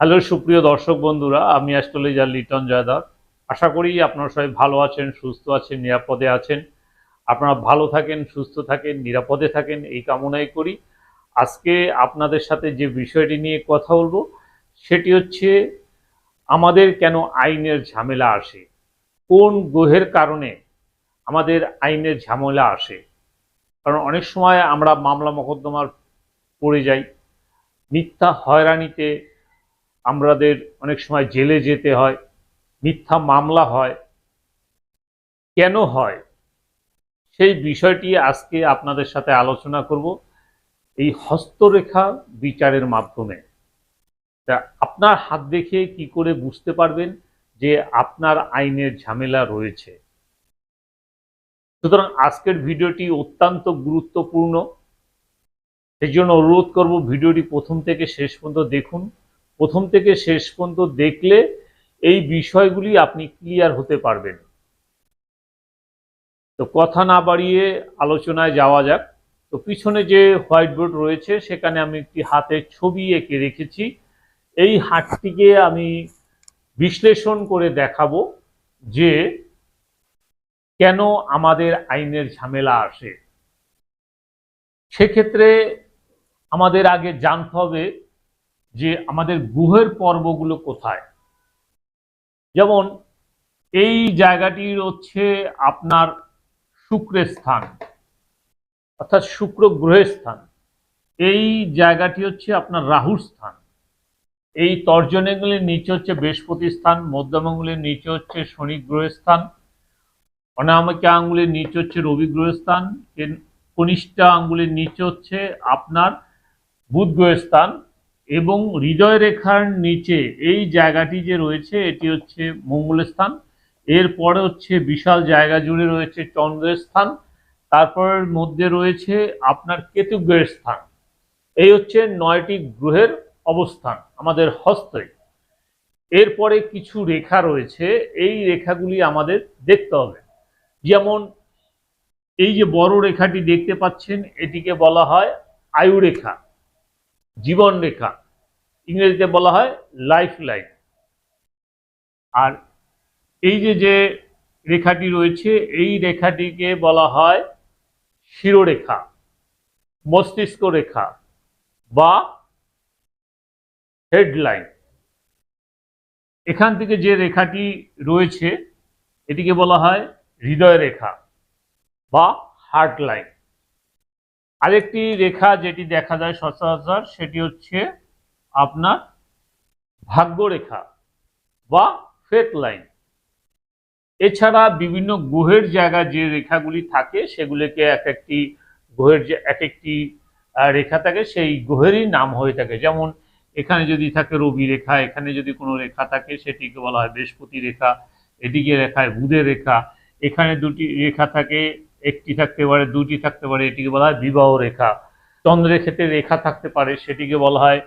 Hello, সুপ্রিয় দর্শক বন্ধুরা, আমি অ্যাস্ট্রোলজার লিটন জয়দার আশা করি আপনারা সবাই ভালো আছেন, সুস্থ আছেন, নিরাপদে আছেন। আপনারা ভালো থাকেন, সুস্থ থাকেন, নিরাপদে থাকেন, এই কামনাই করি। আজকে আপনাদের সাথে যে বিষয়টি নিয়ে কথা বলব, সেটি হচ্ছে আমাদের কেন আইনের ঝামেলা আসে? কোন গ্রহের কারণে আমাদের আইনের ঝামেলা আসে? কারণ অনেক সময় আমরা মামলা মোকদ্দমার পড়ে যাই, মিথ্যা হয়রানিতে আমাদের অনেক সময় জেলে যেতে হয়, মিথ্যা মামলা হয়। কেন হয়? সেই বিষয়টি আজকে আপনাদের সাথে আলোচনা করব। এই হস্তরেখা বিচারের মাধ্যমে। তা আপনার হাত দেখে কি করে বুঝতে পারবেন যে আপনার আইনের ঝামেলা রয়েছে? সুতরাং আজকের ভিডিওটি অত্যন্ত গুরুত্বপূর্ণ। সেই জন্য অনুরোধ করব ভিডিওটি প্রথম থেকে শেষ পর্যন্ত দেখুন। প্রথম থেকে শেষ পর্যন্ত দেখলে এই বিষয়গুলি আপনি ক্লিয়ার হতে পারবেন। তো কথা না বাড়িয়ে আলোচনায় যাওয়া যাক। তো পিছনে যে হোয়াইট বোর্ড রয়েছে, সেখানে আমি একটি হাতের ছবি এঁকে রেখেছি। এই হাতটিকে আমি বিশ্লেষণ করে দেখাবো যে কেন আমাদের আইনের ঝামেলা আসে। সেক্ষেত্রে আমাদের আগে জানতে হবে যে আমাদের গুহের পর্বগুলো কোথায়। যেমন, এই জায়গাটি হচ্ছে আপনার শুক্রের স্থান, অর্থাৎ শুক্র গ্রহের স্থান। এই জায়গাটি হচ্ছে আপনার রাহুর স্থান। এই তর্জনীগুলির নিচে হচ্ছে বৃহস্পতি স্থান, মধ্যমাঙ্গুলের নিচে হচ্ছে শনি গ্রহের স্থান অনামিকা আঙ্গুলের নিচে হচ্ছে রবি গ্রহের স্থান কনিষ্ঠা আঙ্গুলের নিচে হচ্ছে আপনার বুধ গ্রহের স্থান। এবং হৃদয় রেখার নিচে এই জায়গাটি যে রয়েছে, এটি হচ্ছে মঙ্গলের স্থান এরপরে হচ্ছে বিশাল জায়গা জুড়ে রয়েছে চন্দ্রের স্থান। তারপরের মধ্যে রয়েছে আপনার কেতু গ্রহের স্থান। এই হচ্ছে নয়টি গ্রহের অবস্থান আমাদের হস্তে। এরপরে কিছু রেখা রয়েছে, এই রেখাগুলি আমাদের দেখতে হবে। যেমন এই যে বড় রেখাটি দেখতে পাচ্ছেন, এটিকে বলা হয় আয়ু রেখা জীবন রেখা ইংরেজিতে বলা হয় লাইফ লাইন। আর এই যে যে রেখাটি রয়েছে, এই রেখাটিকে বলা হয় শিরোরেখা, মস্তিষ্ক রেখা বা হেডলাইন। এখান থেকে যে রেখাটি রয়েছে, এটিকে বলা হয় হৃদয় রেখা বা হার্ট লাইন। আরেকটি রেখা যেটি দেখা যায় সচরাচর, সেটি হচ্ছে আপনার ভাগ্যরেখা বা ফেথ লাইন এছাড়া বিভিন্ন গ্রহের জায়গা যে রেখাগুলি থাকে, সেগুলিকে এক একটি গ্রহের যে এক একটি রেখা থাকে, সেই গ্রহেরই নাম হয়ে থাকে। যেমন এখানে যদি থাকে রবি রেখা, এখানে যদি কোনো রেখা থাকে, সেটিকে বলা হয় বৃহস্পতি রেখা, এদিকে রেখায় বুধের রেখা। এখানে দুটি রেখা থাকে, একটি থাকতে পারে, দুটি থাকতে পারে, এটিকে বলা হয় বিবাহ রেখা। চন্দ্রের ক্ষেত্রে রেখা থাকতে পারে, সেটিকে বলা হয়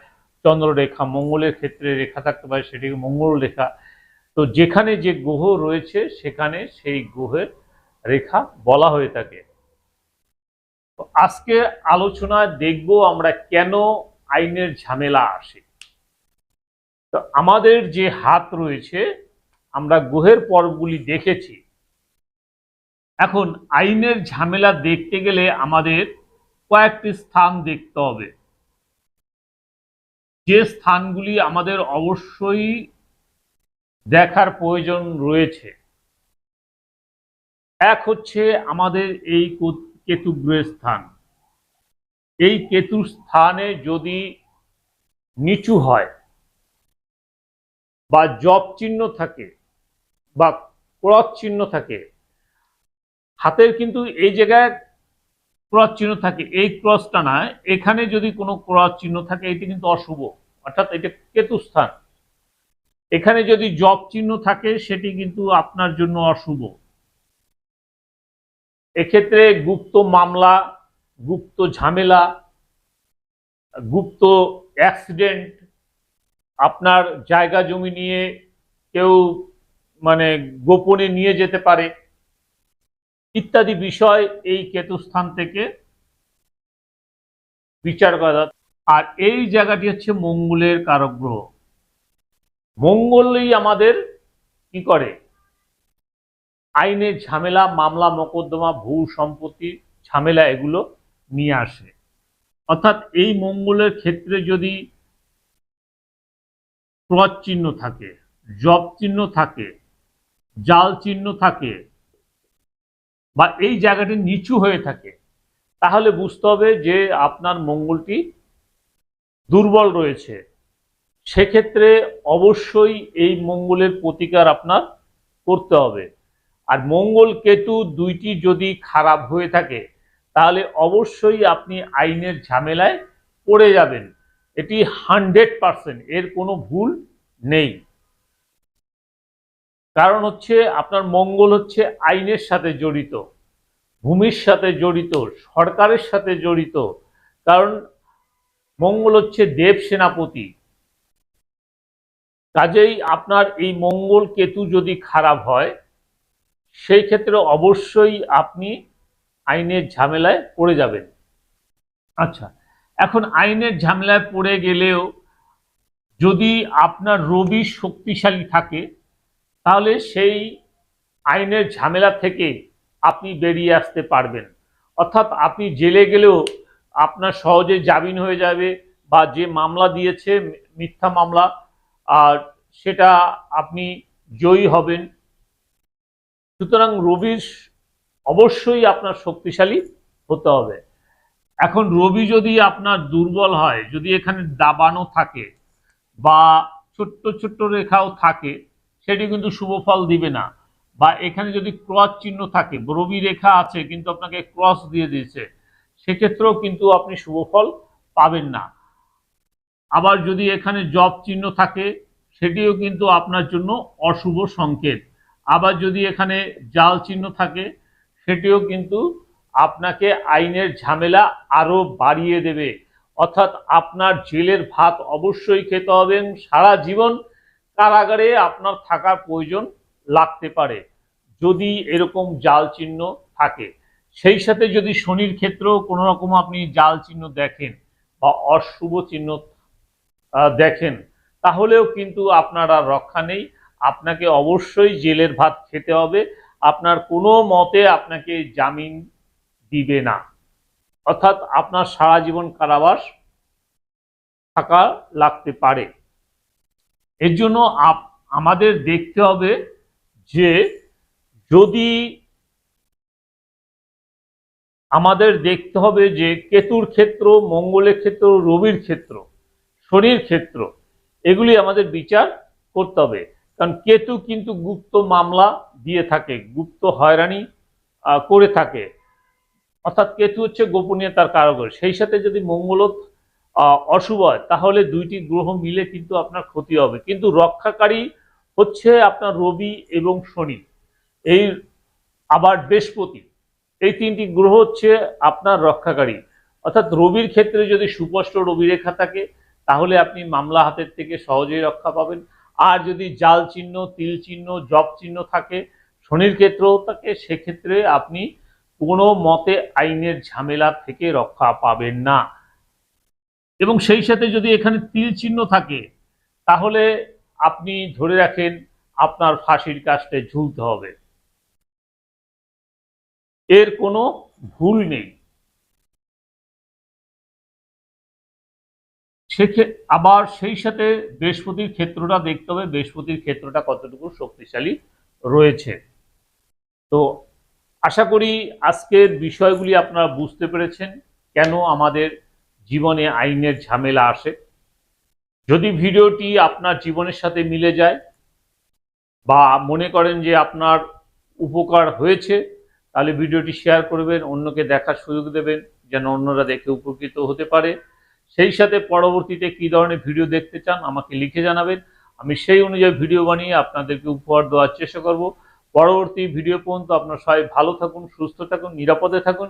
চন্দ্ররেখা, মঙ্গলের ক্ষেত্রে রেখা থাকতে পারে সেটিকে মঙ্গল রেখা। তো যেখানে যে গ্রহ রয়েছে, সেখানে সেই গ্রহের রেখা বলা হয়ে থাকে। আজকে আলোচনায় দেখব আমরা কেন আইনের ঝামেলা আসে। তো আমাদের যে হাত রয়েছে, আমরা গ্রহের পর্বগুলি দেখেছি। এখন আইনের ঝামেলা দেখতে গেলে আমাদের কয়েকটি স্থান দেখতে হবে। যে স্থানগুলি আমাদের অবশ্যই দেখার প্রয়োজন রয়েছে। এক হচ্ছে আমাদের এই কেতুগ্রহের স্থান। এই কেতু স্থানে যদি নিচু হয় বা জব চিহ্ন থাকে বা ক্রস চিহ্ন থাকে, হাতের কিন্তু এই জায়গায় ক্রস চিহ্ন থাকে, এই ক্রসটা না এখানে যদি কোনো ক্রস চিহ্ন থাকে, এটি কিন্তু অশুভ। অর্থাৎ এটা কেতুস্থান। এখানে যদি জব চিহ্ন থাকে, সেটি কিন্তু আপনার জন্য অশুভ। এক্ষেত্রে গুপ্ত মামলা, গুপ্ত ঝামেলা, গুপ্ত অ্যাক্সিডেন্ট, আপনার জায়গা জমি নিয়ে কেউ মানে গোপনে নিয়ে যেতে পারে। ইত্যাদি বিষয় এই কেতুস্থান থেকে বিচার করা আর এই জায়গাটি হচ্ছে মঙ্গলের কারক গ্রহ মঙ্গলই আমাদের কি করে? আইনের ঝামেলা, মামলা, মোকদ্দমা, ভূ সম্পত্তি ঝামেলা এগুলো নিয়ে আসে। অর্থাৎ এই মঙ্গলের ক্ষেত্রে যদি ক্রস চিহ্ন থাকে, জব চিহ্ন থাকে, জাল চিহ্ন থাকে বা এই জায়গাটি নিচু হয়ে থাকে, তাহলে বুঝতে হবে যে আপনার মঙ্গলটি দুর্বল রয়েছে। সেক্ষেত্রে অবশ্যই এই মঙ্গলের প্রতিকার আপনার করতে হবে। আর মঙ্গল কেতু দুইটি যদি খারাপ হয়ে থাকে, তাহলে অবশ্যই আপনি আইনের ঝামেলায় পড়ে যাবেন। এটি হান্ড্রেড পার্সেন্ট, এর কোনো ভুল নেই। কারণ হচ্ছে আপনার মঙ্গল হচ্ছে আইনের সাথে জড়িত, ভূমির সাথে জড়িত, সরকারের সাথে জড়িত। কারণ মঙ্গল হচ্ছে দেব সেনাপতি। কাজেই আপনার এই মঙ্গল কেতু যদি খারাপ হয়, সেই ক্ষেত্রে অবশ্যই আপনি আইনের ঝামেলায় পড়ে যাবেন। আচ্ছা এখন আইনের ঝামেলায় পড়ে গেলেও যদি আপনার রবি শক্তিশালী থাকে তাহলে সেই আইনের ঝামেলা থেকে আপনি বেরিয়ে আসতে পারবেন। অর্থাৎ আপনি জেলে গেলেও আপনার সহজে জামিন হয়ে যাবে বা যে মামলা দিয়েছে মিথ্যা মামলা, আর সেটা আপনি জয়ী হবেন। সুতরাং রবির অবশ্যই আপনার শক্তিশালী হতে হবে। এখন রবি যদি আপনার দুর্বল হয়, যদি এখানে দাবানো থাকে বা ছোট্ট ছোট্ট রেখাও থাকে সেটি কিন্তু শুভ ফল দিবে না। বা এখানে যদি ক্রস চিহ্ন থাকে রবি রেখা আছে, কিন্তু আপনাকে ক্রস দিয়ে দিয়েছে, সেক্ষেত্রেও কিন্তু আপনি শুভ ফল পাবেন না। আবার যদি এখানে জব চিহ্ন থাকে, সেটিও কিন্তু আপনার জন্য অশুভ সংকেত। আবার যদি এখানে জাল চিহ্ন থাকে, সেটিও কিন্তু আপনাকে আইনের ঝামেলা আরও বাড়িয়ে দেবে। অর্থাৎ আপনার জেলের ভাত অবশ্যই খেতে হবে সারা জীবন কারাগারে আপনার থাকার প্রয়োজন লাগতে পারে, যদি এরকম জাল চিহ্ন থাকে। সেই সাথে যদি শনির ক্ষেত্রেও কোনো রকম আপনি জাল চিহ্ন দেখেন বা অশুভ চিহ্ন দেখেন, তাহলেও কিন্তু আপনার আর রক্ষা নেই। আপনাকে অবশ্যই জেলের ভাত খেতে হবে। আপনার কোনো মতে আপনাকে জামিন দিবে না। অর্থাৎ আপনার সারা জীবন কারাবাস থাকা লাগতে পারে। এর জন্য আমাদের দেখতে হবে যে যদি আমাদের দেখতে হবে যে কেতুর ক্ষেত্র মঙ্গলের ক্ষেত্র রবির ক্ষেত্র শনির ক্ষেত্র এগুলি আমাদের বিচার করতে হবে। কারণ কেতু কিন্তু গুপ্ত মামলা দিয়ে থাকে গুপ্ত হয়রানি করে থাকে। অর্থাৎ কেতু হচ্ছে গোপনীয়তার কারগর। সেই সাথে যদি মঙ্গল আহ, অশুভ হয়, তাহলে দুইটি গ্রহ মিলে কিন্তু আপনার ক্ষতি হবে। কিন্তু রক্ষাকারী হচ্ছে আপনার রবি এবং শনি, এই আবার বৃহস্পতি। এই তিনটি গ্রহ হচ্ছে আপনার রক্ষাকারী। অর্থাৎ রবির ক্ষেত্রে যদি সুস্পষ্ট রবি রেখা থাকে, তাহলে আপনি মামলা হাতের থেকে সহজেই রক্ষা পাবেন। আর যদি জাল চিহ্ন, তিল চিহ্ন, জব চিহ্ন থাকে, শনির ক্ষেত্রেও থাকে, সেক্ষেত্রে আপনি কোনো মতে আইনের ঝামেলা থেকে রক্ষা পাবেন না। এবং সেই সাথে যদি এখানে তিল চিহ্ন থাকে, তাহলে আপনি ধরে রাখেন আপনার ফাঁসির কাজটা ঝুলতে হবে। এর কোনো ভুল নেই। আবার সেই সাথে বৃহস্পতির ক্ষেত্রটা দেখতে হবে, বৃহস্পতির ক্ষেত্রটা কতটুকু শক্তিশালী রয়েছে। তো আশা করি আজকের বিষয়গুলি আপনারা বুঝতে পেরেছেন, কেন আমাদের জীবনে আইনের ঝামেলা আসে। যদি ভিডিওটি আপনার জীবনের সাথে মিলে যায় বা মনে করেন যে আপনার উপকার হয়েছে, তাহলে ভিডিওটি শেয়ার করবেন, অন্যকে দেখার সুযোগ দেবেন, যেন অন্যরা দেখে উপকৃত হতে পারে। সেই সাথে পরবর্তীতে কী ধরনের ভিডিও দেখতে চান আমাকে লিখে জানাবেন। আমি সেই অনুযায়ী ভিডিও বানিয়ে আপনাদেরকে উপহার দেওয়ার চেষ্টা করব। পরবর্তী ভিডিও পর্যন্ত আপনার সবাই ভালো থাকুন, সুস্থ থাকুন, নিরাপদে থাকুন।